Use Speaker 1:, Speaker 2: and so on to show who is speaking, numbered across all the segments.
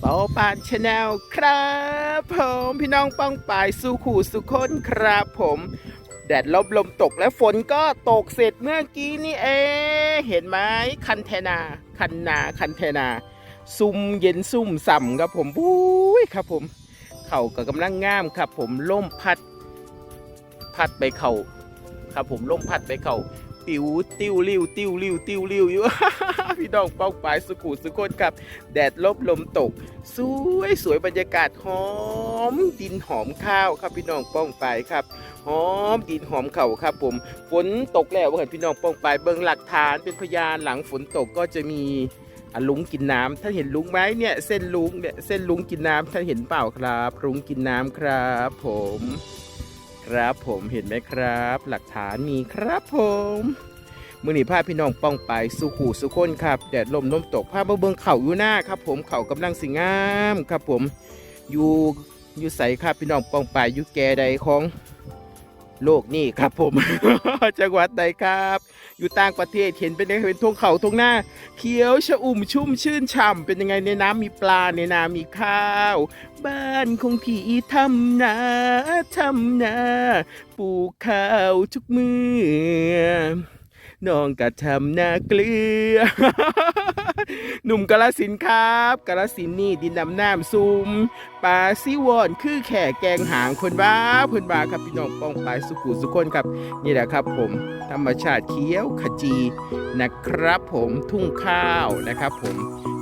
Speaker 1: เปปานชาแนลครับผมพี่น้องป้องปายสู่ขู่สุคนครับผม แดดลมลมตกและฝนก็ตกเสร็จเมื่อกี้นี่เองเห็นไหมคันเทนา คันนาคันเทนา ซุ่มเย็นซุ่มส่ำครับผมบุ้ยครับผม เข่าก็กำลังงามครับผมล่มพัด พัดไปเข่าครับผมล่มพัดไปเข่าิวติวริ้วติวริ้วติวริ้วอยู่พี่น้องป้องปายสุขุสุคนครับ แดดลบลมตก สวยสวยบรรยากาศหอม ดินหอมข้าวครับพี่น้องป้องปายครับหอมดินหอมเข่าครับผมฝนตกแล้วว่าเห็นพี่น้องป้องปายเบิ่งหลักฐานเป็นพยานหลังฝนตกก็จะมีอลุงกินน้ำท่านเห็นลุงไหมเนี่ยเส้นลุงเนี่ยเส้นลุงกินน้ำท่านเห็นเปล่าครับลุงกินน้ำครับ ผม ครับผมเห็นไหมครับ หลักฐานมีครับผมมือหนีผ้าพี่น้องป้องไปสุขู่สุคนครับแดดลมลมตกผ้าเบิ่งเข่าอยู่หน้าครับ ผมเข่ากำลังสิงามครับผมอยู่อยู่ใสครับพี่น้องป้องไปอยู่แก่ใดของโลกนี่ครับผมจังหวัดใดครับ อยู่ต่างประเทศเห็นเป็นยังไงเป็นทงเขาทงหน้า เขียวชอุ่มชุ่มชื่นฉ่ำเป็นยังไงในน้ำมีปลาในนามีข้าว บ้านของที่ทำนาทำนาปลูกข้าวทุกมือน้องก็ทำนาเกลือ หนุ่มกาลสินครับกาลสินนี่ดินดำน้ำซุมปลาซิวอนคือแข่แกงหางคนบ้าเพิ่นบ้าครับพี่น้องป้องปลายสุขุสุคนครับ นี่แหละครับผมธรรมชาติเขียวขจีนะครับผมทุ่งข้าวนะครับ ผม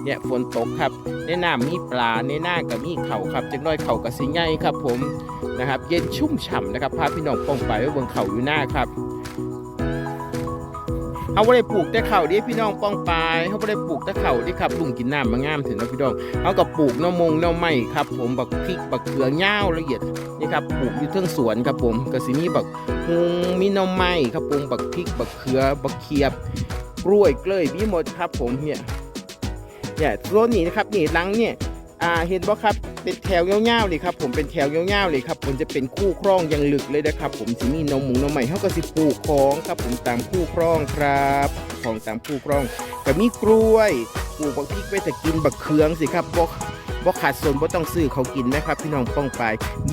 Speaker 1: เนี่ยฝนตกครับในน้ำมีปลาในหน้ากับมีเข่าครับจังน้อยเข่ากับสิงไงครับผมนะครับ เย็นชุ่มฉ่ำนะครับพาพี่น้องป้องไปไว้บนเขาอยู่หน้าครับ เขาไม่ได้ปลูกแต่เขาดิพี่น้องป้องปลายเขาไม่ได้ปลูกแต่เขาดิครับลุงกินน้ำมางามถึงนะพี่น้องเขากับปลูกน้ำมงน้ำไม้ครับผมบักพริกบักเขือเง่าละเอียดนี่ครับปลูกอยู่เทิงสวนครับผมก็สิมีบักฮุงมีน้ำไม้ครับผมบักพริกบักเขือบักเขียบกล้วยเกล้ยมีหมดครับผมเนี่ยเนี่ยตัวนี้นะครับนี่หลังเนี่ย อ่าเห็นบ่ครับเป็นแถวยาวๆเลยครับผมเป็นแถวยาวๆเลยครับผมจะเป็นคู่ครองอยังลึกเลยนะครับ ผมสิมีนมหมูนมใหม่เขาก็สิปลูกของครับผมตามคู่ครองครับของตามคู่ครองก็มีกล้วยปลูกบักพริกไว้แต่กินบักเคืองสิครับบ่บ่ขาดสนบ่ต้องซื้อเขากินนะครับ พี่น้องป้องไป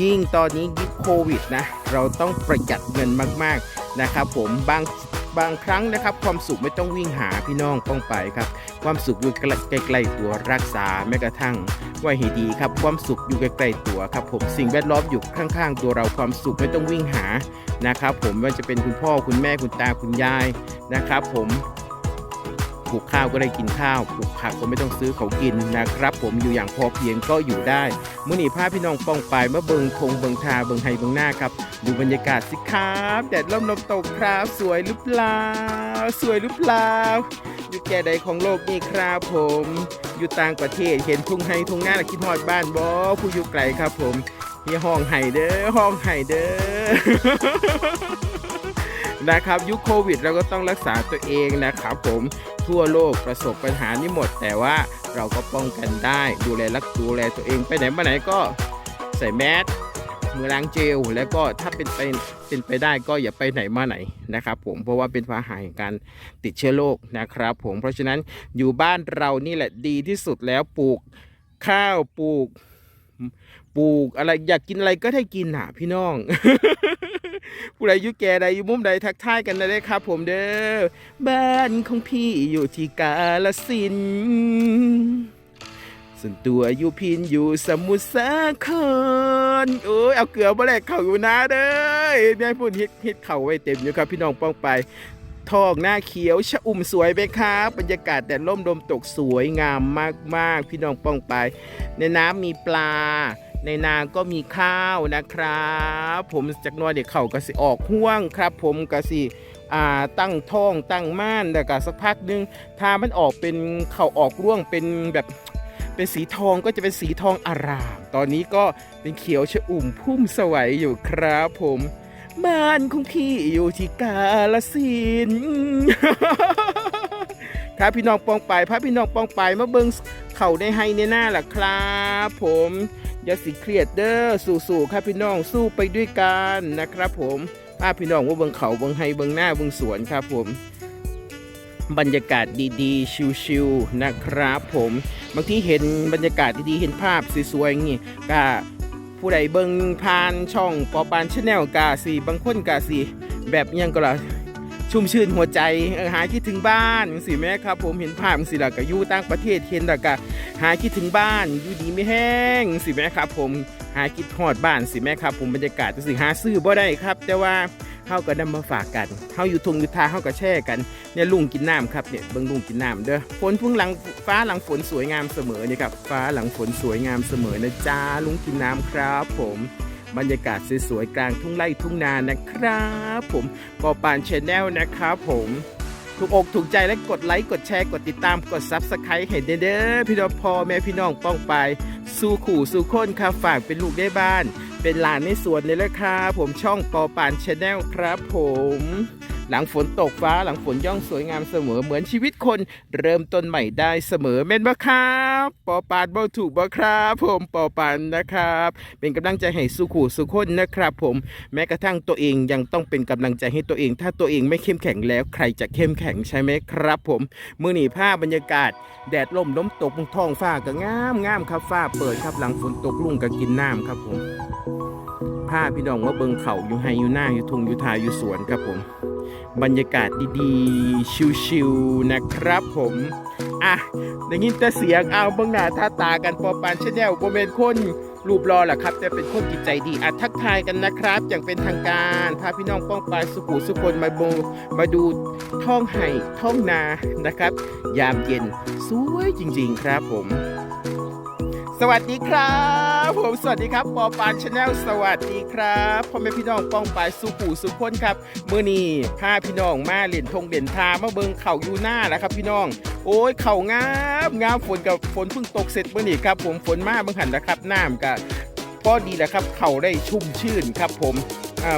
Speaker 1: ยิ่งตอนนี้ยุคโควิดนะ เราต้องประหยัดเงินมากๆนะครับ ผมบาง บางครั้งนะครับ ความสุขไม่ต้องวิ่งหาพี่น้องป้องไปครับ ความสุขอยู่ใกล้ๆตัวรักษาแม้กระทั่งไว้ให้ดีครับ ความสุขอยู่ใกล้ๆตัวครับผมสิ่งแวดล้อมอยู่ข้างๆ ตัวเราความสุขไม่ต้องวิ่งหานะครับ ผมว่าจะเป็นคุณพ่อคุณแม่คุณตาคุณยายนะครับ ผม ลูกข้าวก็ได้กินข้าวปลูกผักก็ไม่ต้องซื้อเขากินนะครับ ผมอยู่อย่างพอเพียงก็อยู่ได้มื่อนี้พาพี่น้องป้องไปเมื่อเบิงทงเบิงทาเบิงไฮเบิงหน้าครับ ดูบรรยากาศสิครับแดดร่มลมตกครับ สวยหรือเปล่า สวยหรือเปล่าอยู่แก่ใดของโลกนี่ครับผม อยู่ต่างประเทศเห็นทุ่งไฮทุ่งหน้าแล้วคิดฮอดบ้านบ่ผู้อยู่ไกลครับผมที่ห้องไห้เด้อห้องไห้เด้อ นะครับยุคโควิดเราก็ต้องรักษาตัวเองนะครับผมทั่วโลกประสบปัญหานี้หมด แต่ว่าเราก็ป้องกันได้ดูแลรักดูแลตัวเองไปไหนมาไหนก็ใส่แมสมือล้างเจล แล้วก็ถ้าเป็นไปเป็นไปได้ก็อย่าไปไหนมาไหนนะครับผมเพราะว่าเป็นพาหะแห่งการติดเชื้อโรคนะครับผมเพราะฉะนั้นอยู่บ้านเรานี่แหละดีที่สุดแล้วปลูกข้าวปลูก ปลูกอะไรอยากกินอะไรก็ได้กินหาพี่น้อง ผู้ใดอยุแก่ใดอยู่มุมใดทักทายกันได้ครับ ผมเด้อบ้านของพี่อยู่ที่กาลสินส่วนตัวอยู่พินอยู่สมุทรสาครโอ้ยเอาเกลือมาแลกเข่าอยู่นะเด้อเนี่ยพูดฮิตฮิตเข่าไว้เต็มอยู่ครับพี่น้องป้องไปทองหน้าเขียวชะอุ่มสวยไหมครับบรรยากาศแดดร่มลมตกสวยงามมากๆ พี่น้องป้องไป ในน้ำมีปลา ในนาก็มีข้าวนะครับ ผมจากน้อยเด็กเขาก็สิออกห่วงครับ ผมก็สิอ่าตั้งท้องตั้งม่านแล้วก็สักพักหนึงถ้ามันออกเป็นเขาออกร่วงเป็นแบบเป็นสีทองก็จะเป็นสีทองอาราม ตอนนี้ก็เป็นเขียวชอุ่มพุ่มสวัยอยู่ครับผมบ้านของพี่อยู่ที่กาลสินครับพี่น้องปองไปพาพี่น้องปองไปมาเบิงเข่าในไฮในหน้าล่ะครับผม อย่าสิเครียดเด้อสู้ๆครับพี่น้องสู้ไปด้วยกันนะครับ ผมพาพพี่น้องว่าเบิงเขาเบิงไฮเบิงหน้าเบิงสวนครับผม บรรยากาศดีๆ ชิลๆนะครับ ผมบางทีเห็นบรรยากาศดีๆเห็นภาพสวยๆอย่างนี้ก็ผู้ใดเบิงผ่านช่องปอปานชาแนลกาสีบางคนกาสีแบบยังก็ล่ะ ชุ่มชื่นหัวใจหายคิดถึงบ้านสิแม่ครับ ผมเห็นภาพสิล่ะก็อยู่ต่างประเทศเห็นแล้วก็หายคิดถึงบ้านอยู่ดีไม่แห้งสิแม่ครับ ผมหายคิดฮอดบ้านสิแม่ครับ ผมบรรยากาศจังสิหาซื้อบ่ได้ครับ แต่ว่าเฮาก็นำมาฝากกันเฮาอยู่ทงอยู่ทาเฮาก็แช่กันเนี่ยลุงกินน้ำครับเนี่ยเบิ่งลุงกินน้ำเด้อฝนพุ่งหลังฟ้าหลังฝนสวยงามเสมอเนี่ยครับฟ้าหลังฝนสวยงามเสมอนะจ้าลุงกินน้ำครับ ผม บรรยากาศสวยๆกลางทุ่งไร่ทุ่งนานะครับผมปอปานชาแนลนะครับผมถูกอกถูกใจและกดไลค์กดแชร์กดติดตามกดซับสไครต์เห็นเด้อพี่น้องพ่อแม่พี่น้องป้องไป สู้ขู่สู้คนครับฝากเป็นลูกได้บ้าน เป็นหลานในสวนเลยละครับผมช่องปอปานชาแนลครับผม หลังฝนตกฟ้าหลังฝนย่องสวยงามเสมอเหมือนชีวิตคนเริ่มต้นใหม่ได้เสมอเม่นบ่ครับปอปานบ่ถูกบ่ครับ ผมปอปานนะครับ เป็นกำลังใจให้สุขูสุขคนนะครับ ผมแม้กระทั่งตัวเองยังต้องเป็นกำลังใจให้ตัวเอง ถ้าตัวเองไม่เข้มแข็งแล้วใครจะเข้มแข็งใช่ไหมครับ ผมมือหนีผ้าบรรยากาศ แดดล่มล้มตกท้องฟ้าก็งามงามครับฟ้าเปิดครับหลังฝนตกลุ่งก็กินน้ำครับผมผ้าพี่น้องว่าเบิงเขาอยู่ไฮอยู่หน้าอยู่ทุงอยู่ทาอยู่สวนครับผม บรรยากาศดีๆ ชิวๆนะครับผม อะได้ยินแต่เสียงเอาเบื้องหน้าท่าตากันปอปานชาแนลโบเมนคนรูปรอแหละครับ แต่เป็นคนจิตใจดีอะทักทายกันนะครับ อย่างเป็นทางการพาพี่น้องป้องปลายสุขุสุคนมาโบมาดูท้องไห่ท้องนานะครับ ยามเย็น สวยจริงๆครับผม สวัสดีครับ ผมสวัสดีครับปอปานชาแนลสวัสดีครับพ่อแม่พี่น้องป้องปายสุขุสุคนครับเมื่อนี้พาพี่น้องมาเล่นทงเด่นทามาเบิงเข่าอยู่หน้าแล้วครับพี่น้อง โอ้ยเข่างามงามฝนกับฝนเพิ่งตกเสร็จเมื่อนี้ครับ ผมฝนมาเบิ่งหันนะครับน้ำกับพอดีแหละครับ เข่าได้ชุ่มชื่นครับผม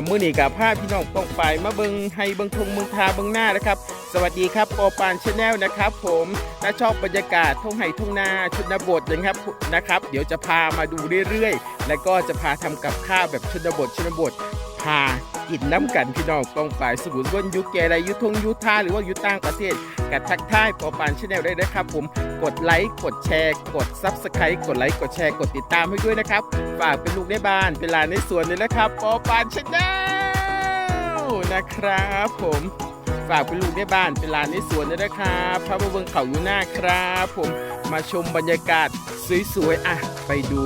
Speaker 1: มื่อนี้กับพาพี่น้องป้องไปมาเบิงให้เบิงทงเบิงทาเบิงหน้านะครับ สวัสดีครับปอปานชาแนลนะครับ ผมถ้าชอบบรรยากาศทงไห่ทงนาชนบทนะครับนะครับ เดี๋ยวจะพามาดูเรื่อยๆ และก็จะพาทำกับข้าวแบบชนบทชนบท พากินน้ำกันพี่น้องป้องฝ่ายสมุนวนยุคแกไรยุทงยุท่าหรือว่ายุต่างประเทศกัดทักทายปอปานชแนลได้นะครับผมกดไลค์กดแชร์ กดซับสไครต์กดไลค์กดแชร์กดติดตามให้ด้วยนะครับ ฝากเป็นลูกในบ้านเป็นลานในสวนเลยนะครับปอปานชแนลนะครับผมฝากเป็นลูกในบ้านเป็นลานในสวนด้วยนะครับพระบเบิงเขาอยู่หน้าครับ ผมมาชมบรรยากาศสวยๆอะ ไปดู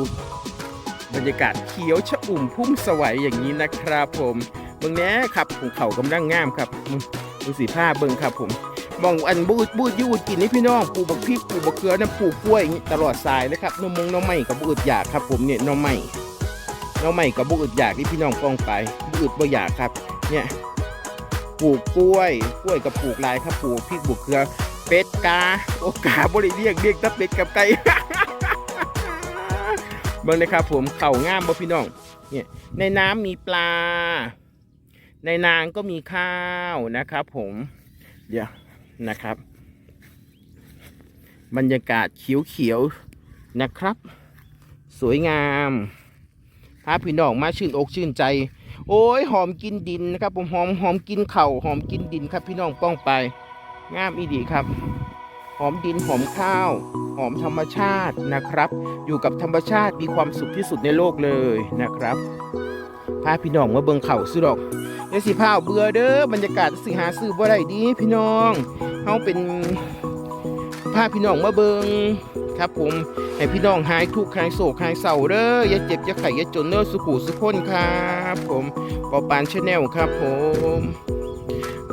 Speaker 1: บรรยากาศเขียวชะอุ่มพุ่มสวัยอย่างนี้นะครับผมเบิ่งแหน่ครับภูเขากำลังงามครับอืมดูสีผ้าเบิ่งครับผมมองอันบูดบูดยูดกินนี่พี่น้องปลูกบักพริกปลูกบักเขือนะปลูกกล้วยอย่างนี้ตลอดสายเลยครับนมมงน้องใหม่กับบูดอยากครับ ผมเนี่ยน้องใหม่น้องใหม่กับบูดอยากที่พี่น้องกองไปบูดบ่อยากครับ เนี่ยปลูกกล้วยกล้วยกับปลูกลายครับปลูกพริกปลูกเกลือเป็ดกาโอกาบริเรียกเรียกตะเป็ดกับไก่ เบิ่งเลยครับผมเข่างามบ่พี่น้องเนี่ยในน้ำมีปลา ในนางก็มีข้าวนะครับ ผมเดี๋ยวนะครับ บรรยากาศเขียวๆนะครับ สวยงามพาพี่น้องมาชื่นอกชื่นใจ โอ้ยหอมกินดินนะครับ ผมหอมหอมกินเข่าหอมกินดินครับพี่น้องป้องไป งามอีดีครับ หอมดินหอมข้าว หอมธรรมชาตินะครับ อยู่กับธรรมชาติมีความสุขที่สุดในโลกเลยนะครับพาพี่น้องมาเบิงเข่าซื้อดอกเดี๋ยวสิพาเอาเบื่อเด้อบรรยากาศสิหาซื้อบ่ได้ดีพี่น้องเฮาเป็นพาพี่น้องมาเบิงครับผมให้พี่น้องหายทุกข์หายโศกหายเศร้าเด้ออย่าเจ็บอย่าไข้อย่าจนเด้อสุขุสุขคนครับผมปอปานชาแนลครับผม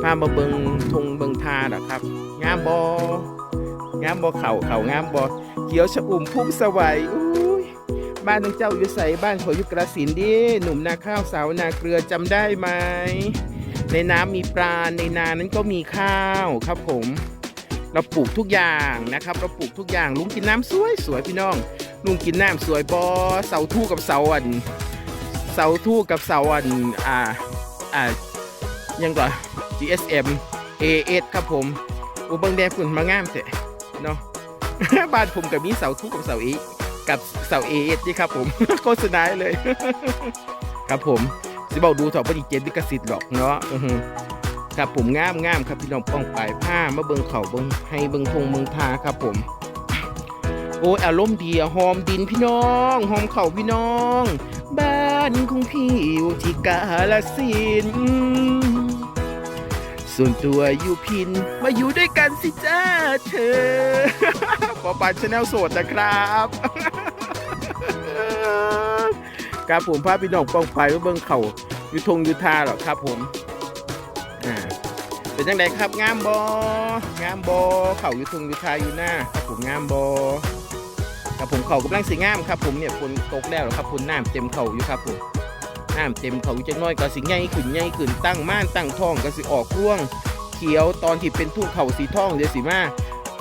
Speaker 1: พามาเบิงทงเบิงทาดอกครับงามบอ งามบอเข่าเข่างามบอเขียวชะอุ่มพุ่มสวัยอุ้ยบ้านน้องเจ้าอยู่ใส่บ้านขอยอยู่กระสินดิหนุ่มนาข้าวสาวนาเกลือจำได้ไหมในน้ำมีปลาในนานั้นก็มีข้าวครับผม เราปลูกทุกอย่างนะครับ เราปลูกทุกอย่างลุงกินน้ำสวยสวยพี่น้องลุงกินน้ำสวยบอเสาทู่กับเสาอันเสาทู่กับเสาอันอ่าอ่ายังก่อน GSM AS ครับผมอุบิงแดงฝุ่นมางามเถอะ เนาะบ้านผมกับมีเสาทู่กับเสาเอกับเสา AS นี่ครับผมโฆษณาเลย ครับผมสิบอกดูถอดบริเจนลิขสิทธิ์หรอกเนาะครับผมงามงามครับพี่น้องป้องปลายผ้ามาเบิงเขาเบิงให้เบิงทงเบิงทาครับผมโอ้ยอารมณ์ดีอะหอมดินพี่น้องหอมเข่าพี่น้อง บ้านของพี่อยู่ที่กาลสิน ส่วนตัวอยู่พินมาอยู่ด้วยกันสิจ้าเธอปอปานชาแนลโสดนะครับครับผมพาพี่น้องป้องไปว่าเบิ่งเขาอยู่ทงอยู่ทาหรอครับผมอ่าเป็นจังไดครับงามบองามบอเขาอยู่ทงอยู่ทาอยู่หน้าครับผมงามบอครับผมเขากำลังสีงามครับผมเนี่ยฝนตกแล้วหรอครับฝนน้ำเต็มเขาอยู่ครับผม น้ำเต็มเขาจังน้อยก็สิใหญ่ขึ้นใหญ่ขึ้นตั้งม่านตั้งท้องก็สิออกร่วง เขียวตอนที่เป็นทุ่งเขาสีทองเดี๋ยวสิมา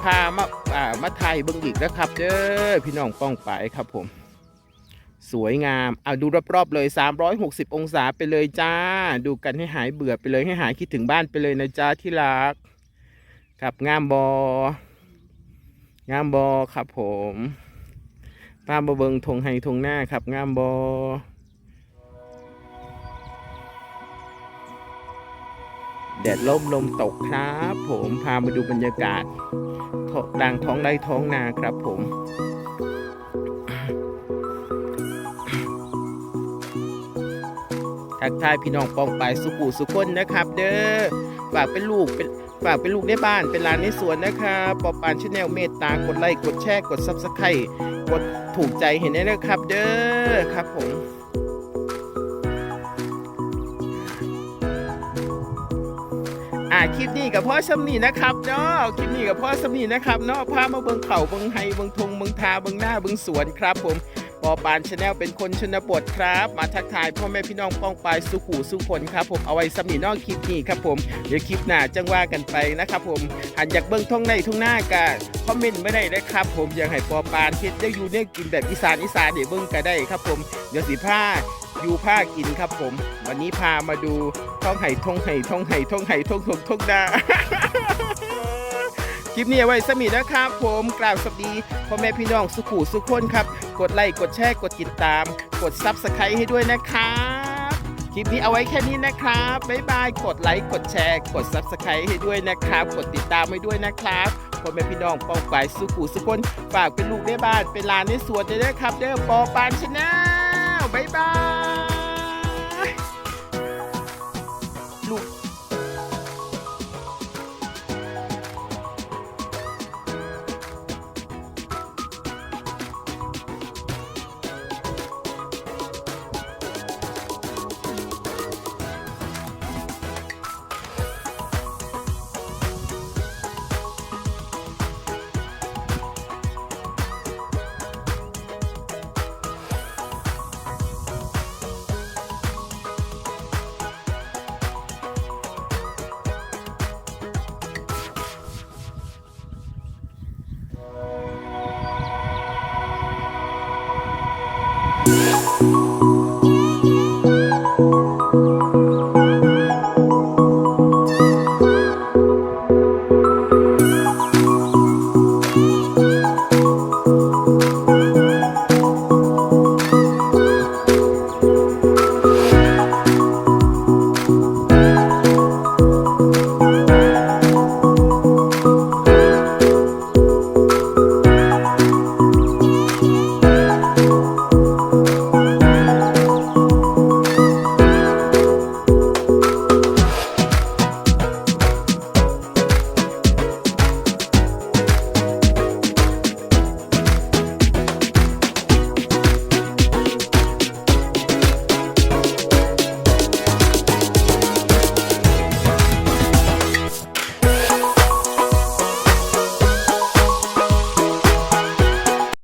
Speaker 1: พามาอ่ามาไทยเบิ่งอีกนะครับเด้อพี่น้องป้องไปครับผม สวยงามเอาดูรอบๆเลย 360 องศาไปเลยจ้า ดูกันให้หายเบื่อไปเลยให้หายคิดถึงบ้านไปเลยนะจ้าที่รักครับงามบองามบอครับผมพามาเบิงทงไฮทงหน้าครับงามบอ แดดล่มลมตกครับ ผมพามาดูบรรยากาศท้องดังท้องไร่ท้องนาครับผมทักทายพี่น้องปองไปสุขุสุคนนะครับ เด้อฝากเป็นลูกเป็นฝากเป็นลูกในบ้านเป็นลานในสวนนะครับปอปานชแนลเมตตากดไลค์กดแชร์กดซับสไครต์กดถูกใจเห็นได้เลยครับ เด้อครับผม อ่าคลิปนี้กับพ่อชำนีนะครับเนาะคลิปนี้กับพ่อชำนีนะครับเนาะพามาเบิงเข่าเบิงไฮเบิงทงเบิงทาเบิงหน้าเบิงสวนครับผม ปอปานชาแนลเป็นคนชนบทครับ มาทักทายพ่อแม่พี่น้องป้องปายสุขูสุคนครับผมเอาไว้สำนีนอกคลิปนี้ครับผมเดี๋ยวคลิปหน้าจังว่ากันไปนะครับผมหันอยากเบิ้งท่องในทุ่งหน้ากะคอมเมนต์ไม่ได้นะครับ ผมอยากให้ปอปานเฮ็ดได้อยู่เนี่ยกินแบบอีสานอีสานเดี๋ยวเบิ้งก็ได้ครับผมเดี๋ยวสีผ้าอยู่ผ้ากินครับผม วันนี้พามาดูท่องไห่ท่องไห่ท่องไห่ท่องไห่ท่องทงท่องดา คลิปนี้เอาไว้สมีนะครับ ผมกล่าวสวัสดีพ่อแม่พี่น้องสุขุสุขคนครับ กดไลค์กดแชร์กดติดตาม กดซับสไครต์ให้ด้วยนะครับคลิปนี้เอาไว้แค่นี้นะครับบ๊ายบายกดไลค์กดแชร์ กดซับสไครต์ให้ด้วยนะครับ กดติดตามให้ด้วยนะครับพ่อแม่พี่น้องป้องไปสุขุสุขคนฝากเป็นลูกในบ้านเป็นหลานในสวนด้วยนะครับเด้อปอปานชาแนลบ๊ายบาย